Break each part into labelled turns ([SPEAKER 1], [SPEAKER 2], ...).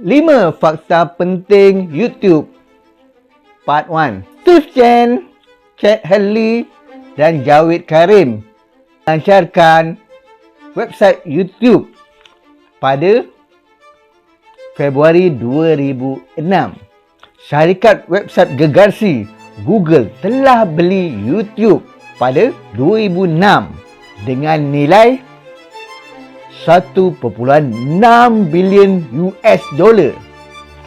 [SPEAKER 1] 5 fakta penting YouTube Part 1 Steve Chen, Chad Hadley dan Jawid Karim lancarkan website YouTube pada Februari 2006. Syarikat website gegarsi Google telah beli YouTube pada 2006 dengan nilai 1.6 bilion US dollar.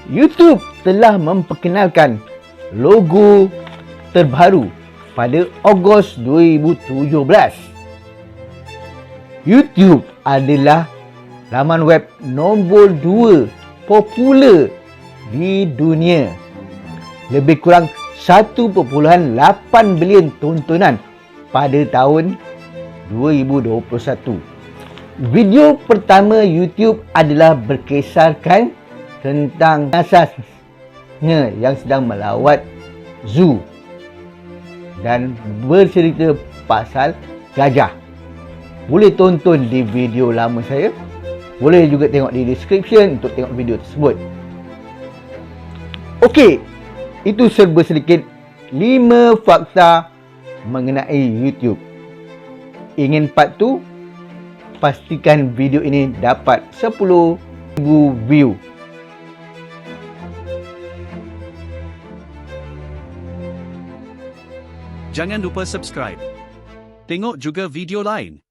[SPEAKER 1] YouTube telah memperkenalkan logo terbaru pada Ogos 2017. YouTube adalah laman web nombor 2 popular di dunia. Lebih kurang 1.8 bilion tontonan pada tahun 2021. Video pertama YouTube adalah berkisarkan tentang asasnya yang sedang melawat zoo dan bercerita pasal gajah. Boleh tonton di video lama saya. Boleh juga tengok di description untuk tengok video tersebut. Okey, itu serba sedikit 5 fakta mengenai YouTube. Ingin part tu? Pastikan video ini dapat 10,000 view.
[SPEAKER 2] Jangan lupa subscribe. Tengok juga video lain.